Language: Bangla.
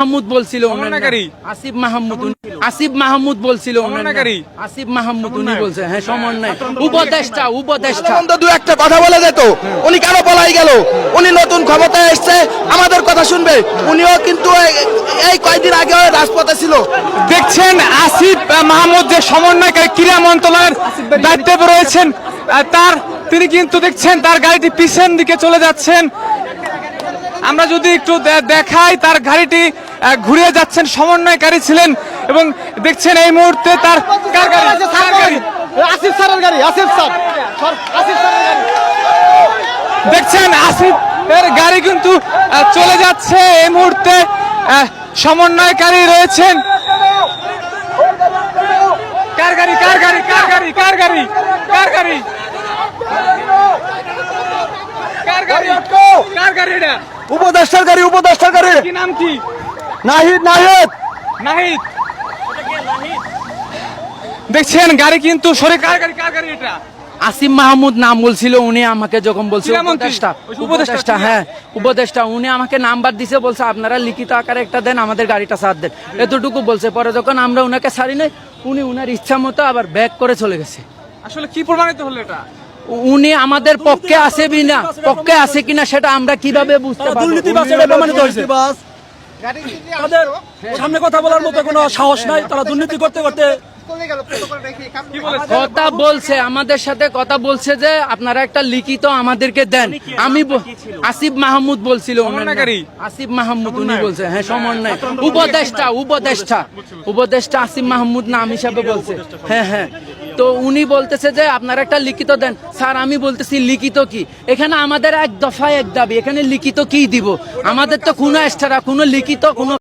মাহমুদ বলছিল? আসিফ মাহমুদ আসিফ মাহমুদ বলছিল? আসিফ মাহমুদ উনি বলছে হ্যাঁ সমন্বয়। উপদেষ্টা উপদেষ্টা। দু একটা কথা বলে যেত উনি কেন পলাই গেল? উনি নতুন ক্ষমতায় এসছে আমাদের কথা শুনবে। উনিও কিন্তু এই- কয়েকদিন আগে রাজপথে ছিল। দেখছেন আসিফ মাহমুদ যে সমন্বয়কারী ক্রীড়া মন্ত্রণালয়ের দায়িত্বে রয়েছেন তার তিনি কিন্তু দেখছেন তার গাড়িটি পিছন দিকে চলে যাচ্ছেন। আমরা যদি একটু দেখাই তার গাড়িটি আহ, ঘুরে যাচ্ছেন সমন্বয়কারী ছিলেন এবং দেখছেন এই মুহূর্তে তার কার গাড়ি? গাড়ি? আসিফ স্যারের গাড়ি আসিফ স্যার। আসিফ স্যারের গাড়ি। দেখছেন আসিফ এর গাড়ি কিন্তু চলে যাচ্ছে। এই মুহূর্তে সমন্বয়কারী রয়েছেন। কার গাড়ি কার গাড়ি কার গাড়ি কার গাড়ি কার গাড়ি? কার গাড়ি? কার গাড়ি উপদেষ্টার গাড়ি উপদেষ্টার গাড়ি। কি নাম কি? নাহিদ নাহিদ! নাহিদ! দেখছেন গাড়ি কিন্তু সরে কার গাড়ি কার গাড়ি এটা? আসিফ মাহমুদ নাম বলছিল উনি আমাকে যখন বলছে ক্রীড়ামন্ত্রী? উপদেষ্টা। উপদেষ্টা, হ্যাঁ উপদেষ্টা উনি আমাকে নাম্বার দিছে বলছে আপনারা লিখিত আকারে একটা দেন আমাদের গাড়িটা সাথ দেন। এতটুকু বলছে পরে যখন আমরা উনাকে ছাড়ি নাই উনি উনার ইচ্ছা মতো আবার ব্যাক করে চলে গেছে। আসলে কি প্রমাণিত হলো এটা? উনি আমাদের পক্ষে আছে কিনা পক্ষে আছে কিনা সেটা আমরা কীভাবে বুঝতে পারব? তাদের সামনে কথা বলার মতো কোনো সাহস নাই তারা দুর্নীতি করতে করতে কথা বলছে আমাদের সাথে কথা বলছে যে আপনারা একটা লিখিত আমাদেরকে দেন। আমি আসিফ মাহমুদ বলছিল? আসিফ মাহমুদ উনি বলছে হ্যাঁ সমন্বয়। উপদেষ্টা উপদেষ্টা। উপদেষ্টা আসিফ মাহমুদ নাম হিসাবে বলছে। হ্যাঁ হ্যাঁ। তো উনি বলতেছে যে, আপনারা একটা লিখিত দেন। স্যার, আমি বলতেছি, লিখিত কি? এখানে আমাদের এক দফায় এক দাবি, এখানে লিখিত কি দিব? আমাদের তো কোনো এক্সট্রা, কোনো লিখিত, কোনো